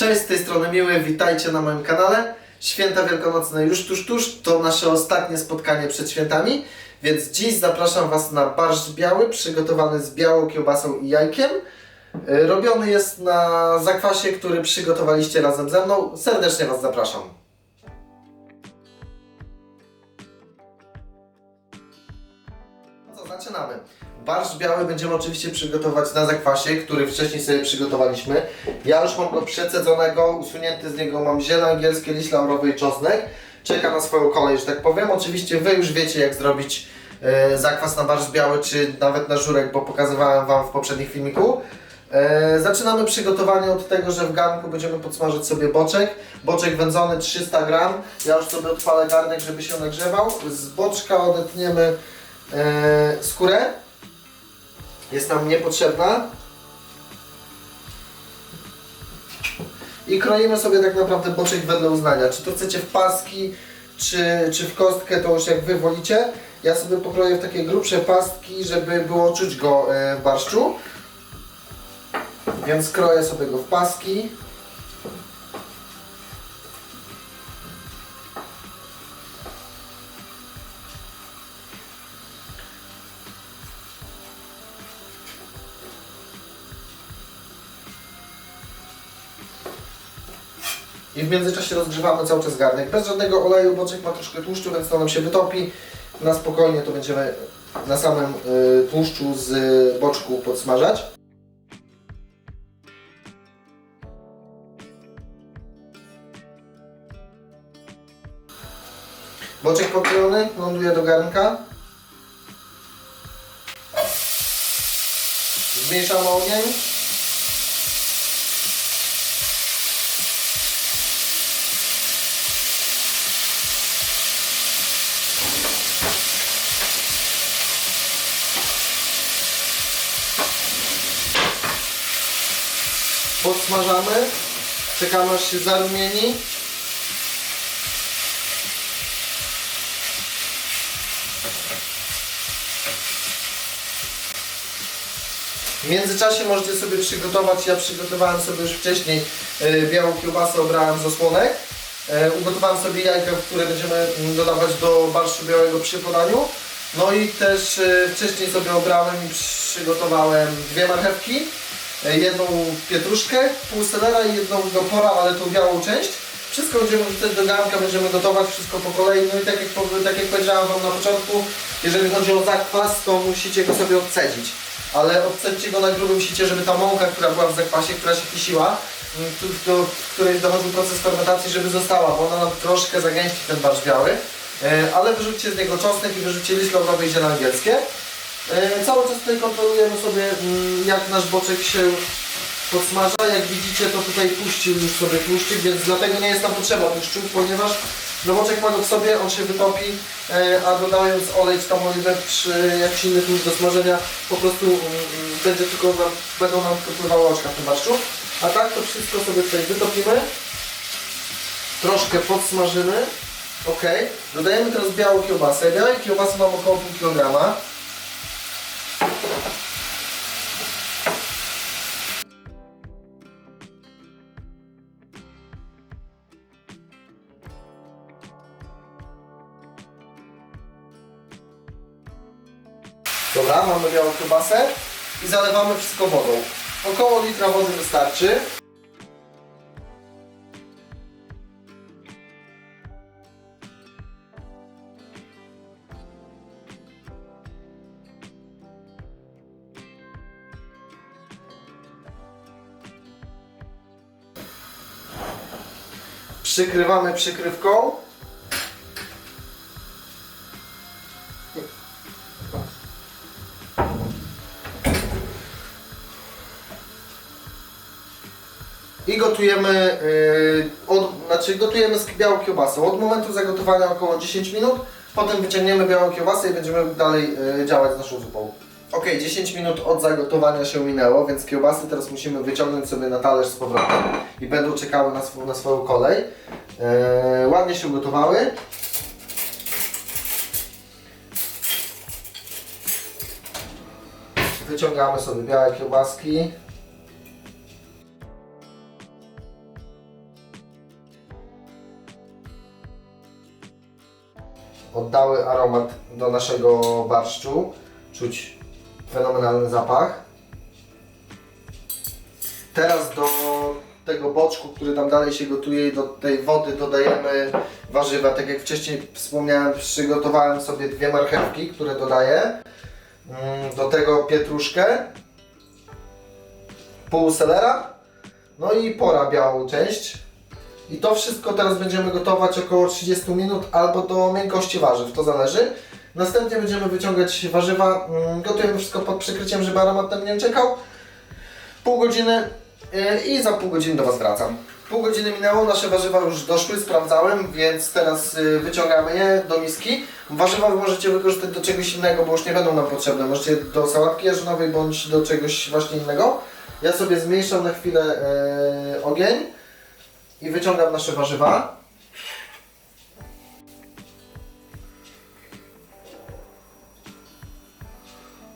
Cześć, z tej strony Miły, witajcie na moim kanale. Święta Wielkanocne już tuż, tuż, to nasze ostatnie spotkanie przed świętami, więc dziś zapraszam Was na barszcz biały, przygotowany z białą kiełbasą i jajkiem. Y, Robiony jest na zakwasie, który przygotowaliście razem ze mną. Serdecznie Was zapraszam. Zaczynamy. Barszcz biały będziemy oczywiście przygotować na zakwasie, który wcześniej sobie przygotowaliśmy. Ja już mam go przecedzonego, usunięty z niego mam ziele angielskie, liść laurowy i czosnek. Czeka na swoją kolej, że tak powiem. Oczywiście Wy już wiecie jak zrobić e, zakwas na barszcz biały, czy nawet na żurek, bo pokazywałem Wam w poprzednim filmiku. E, zaczynamy przygotowanie od tego, że w garnku będziemy podsmażyć sobie boczek. Boczek wędzony 300 gram. Ja już sobie odpalę garnek, żeby się nagrzewał. Z boczka odetniemy e, skórę. Jest nam niepotrzebna. I kroimy sobie tak naprawdę boczek wedle uznania. Czy to chcecie w paski, czy, czy w kostkę, to już jak Wy wolicie. Ja sobie pokroję w takie grubsze pastki, żeby było czuć go e, w barszczu. Więc kroję sobie go w paski. I w międzyczasie rozgrzewamy cały czas garnek. Bez żadnego oleju, boczek ma troszkę tłuszczu, więc to nam się wytopi. Na spokojnie to będziemy na samym y, tłuszczu z boczku podsmażać. Boczek pokrojony ląduje do garnka. Zmniejszamy ogień. Podsmażamy. Czekamy aż się zarumieni. W międzyczasie możecie sobie przygotować, ja przygotowałem sobie już wcześniej e, białą kiełbasę, obrałem z osłonek. E, Ugotowałem sobie jajka, które będziemy dodawać do barszczu białego przy podaniu. No i też e, wcześniej sobie obrałem i przygotowałem dwie marchewki, jedną pietruszkę, pół selera i jedną gopora, ale tą białą część. Wszystko będziemy wrzucać do garnka, będziemy gotować wszystko po kolei. No i tak jak, tak jak powiedziałem Wam na początku, jeżeli chodzi o zakwas, to musicie go sobie odcedzić. Ale odcedźcie go na grubym sicie, żeby ta mąka, która była w zakwasie, która się kisiła, m, tu- do której dochodził proces fermentacji, żeby została, bo ona nam troszkę zagęści ten barszcz biały. E, Ale wyrzućcie z niego czosnek i wyrzućcie liść laurowy i ziele angielskie. E, Cały czas tutaj kontrolujemy sobie, mm, jak nasz boczek się podsmaża. Jak widzicie, to tutaj puścił już sobie tłuszczyk, więc dlatego nie jest nam potrzeba tłuszczu, ponieważ no boczek ma go w sobie, on się wytopi, e, a dodając olej czy tam oliwę czy jakiś inny tłuszcz do smażenia, po prostu mm, będzie tylko nam, będą nam wypływały oczka w tym barszczu. A tak to wszystko sobie tutaj wytopimy, troszkę podsmażymy. Ok, dodajemy teraz białą kiełbasę. Białej kiełbasy mam około pół kilograma. Kiełbasę i zalewamy wszystko wodą. Około litra wody wystarczy. Przykrywamy przykrywką. I gotujemy, yy, od, znaczy gotujemy z białą kiełbasą. Od momentu zagotowania około 10 minut, potem wyciągniemy białą kiełbasę i będziemy dalej yy, działać z naszą zupą. Ok, 10 minut od zagotowania się minęło, więc kiełbasy teraz musimy wyciągnąć sobie na talerz z powrotem i będą czekały na, sw na swoją kolej. Yy, ładnie się ugotowały. Wyciągamy sobie białe kiełbaski. Oddały aromat do naszego barszczu. Czuć fenomenalny zapach. Teraz do tego boczku, który tam dalej się gotuje i do tej wody dodajemy warzywa. Tak jak wcześniej wspomniałem, przygotowałem sobie dwie marchewki, które dodaję. Mm, Do tego pietruszkę, pół selera, no i pora białą część. I to wszystko teraz będziemy gotować około 30 minut albo do miękkości warzyw, to zależy. Następnie będziemy wyciągać warzywa, mm, gotujemy wszystko pod przykryciem, żeby aromat tam nie czekał. Pół godziny yy, i za pół godziny do Was wracam. Pół godziny minęło, nasze warzywa już doszły, sprawdzałem, więc teraz yy, wyciągamy je do miski. Warzywa możecie wykorzystać do czegoś innego, bo już nie będą nam potrzebne. Możecie do sałatki jarzynowej bądź do czegoś właśnie innego. Ja sobie zmniejszam na chwilę yy, ogień i wyciągam nasze warzywa.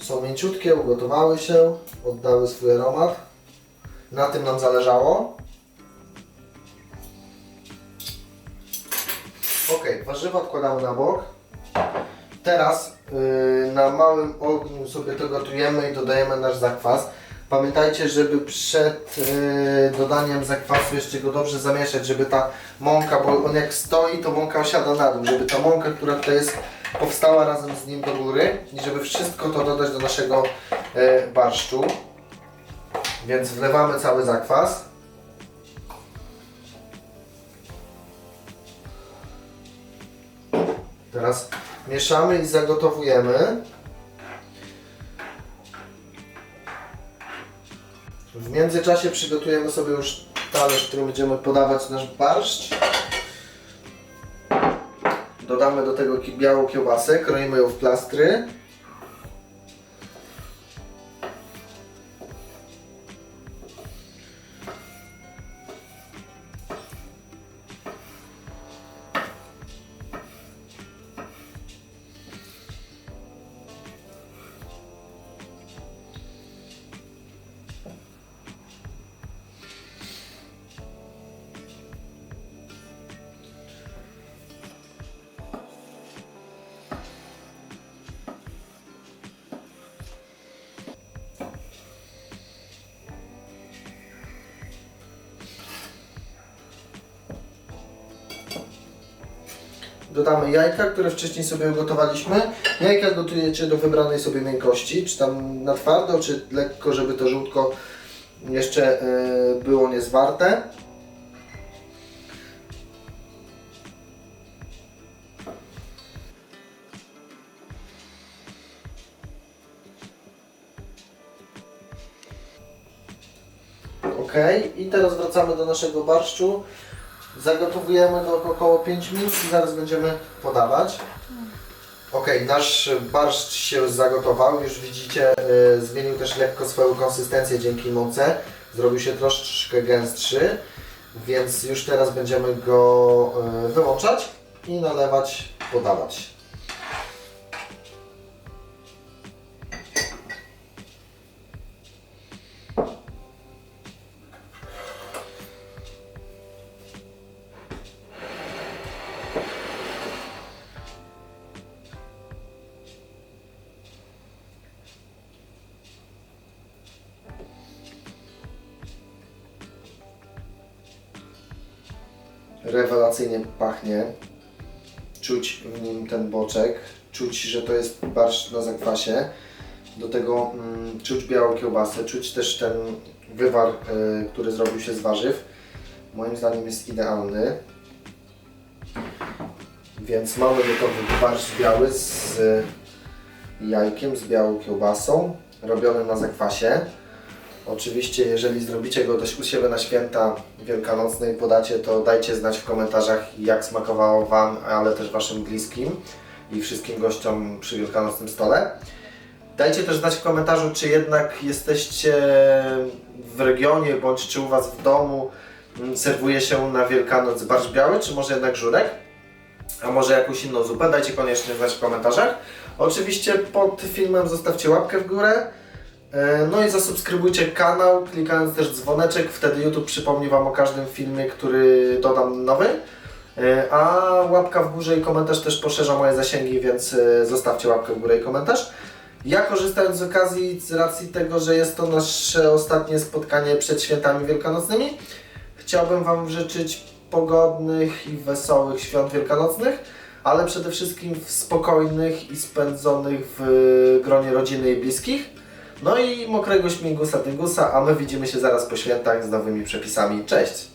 Są mięciutkie, ugotowały się, oddały swój aromat. Na tym nam zależało. Ok, warzywa odkładamy na bok. Teraz yy, na małym ogniu sobie to gotujemy i dodajemy nasz zakwas. Pamiętajcie, żeby przed yy, dodaniem zakwasu jeszcze go dobrze zamieszać, żeby ta mąka, bo on jak stoi, to mąka osiada na dół, żeby ta mąka, która tutaj jest, powstała razem z nim do góry i żeby wszystko to dodać do naszego yy, barszczu. Więc wlewamy cały zakwas. Teraz mieszamy i zagotowujemy. W międzyczasie przygotujemy sobie już talerz, w którym będziemy podawać nasz barszcz. Dodamy do tego białą kiełbasę, kroimy ją w plastry. Dodamy jajka, które wcześniej sobie ugotowaliśmy. Jajka gotujecie do wybranej sobie miękkości, czy tam na twardo, czy lekko, żeby to żółtko jeszcze e, było niezwarte. Ok, i teraz wracamy do naszego barszczu. Zagotowujemy go około 5 minut i zaraz będziemy podawać. Ok, nasz barszcz się zagotował, już widzicie, y, zmienił też lekko swoją konsystencję dzięki mące. Zrobił się troszeczkę gęstszy, więc już teraz będziemy go y, wyłączać i nalewać, podawać. Rewelacyjnie pachnie. Czuć w nim ten boczek, czuć, że to jest barszcz na zakwasie. Do tego mm, czuć białą kiełbasę, czuć też ten wywar, y, który zrobił się z warzyw. Moim zdaniem jest idealny. Więc mamy gotowy barszcz biały z jajkiem, z białą kiełbasą, robiony na zakwasie. Oczywiście, jeżeli zrobicie go dość u siebie na święta wielkanocne i podacie, to dajcie znać w komentarzach, jak smakowało Wam, ale też Waszym bliskim i wszystkim gościom przy wielkanocnym stole. Dajcie też znać w komentarzu, czy jednak jesteście w regionie, bądź czy u Was w domu mm, serwuje się na Wielkanoc barszcz biały, czy może jednak żurek, a może jakąś inną zupę. Dajcie koniecznie znać w komentarzach. Oczywiście pod filmem zostawcie łapkę w górę. E, No i zasubskrybujcie kanał, klikając też dzwoneczek, wtedy YouTube przypomni Wam o każdym filmie, który dodam nowy. E, A łapka w górze i komentarz też poszerza moje zasięgi, więc e, zostawcie łapkę w górę i komentarz. Ja korzystając z okazji, z racji tego, że jest to nasze ostatnie spotkanie przed świętami wielkanocnymi, chciałbym Wam życzyć pogodnych i wesołych świąt wielkanocnych, ale przede wszystkim spokojnych i spędzonych w gronie rodziny i bliskich. No i mokrego śmigusa dyngusa, a my widzimy się zaraz po świętach z nowymi przepisami. Cześć!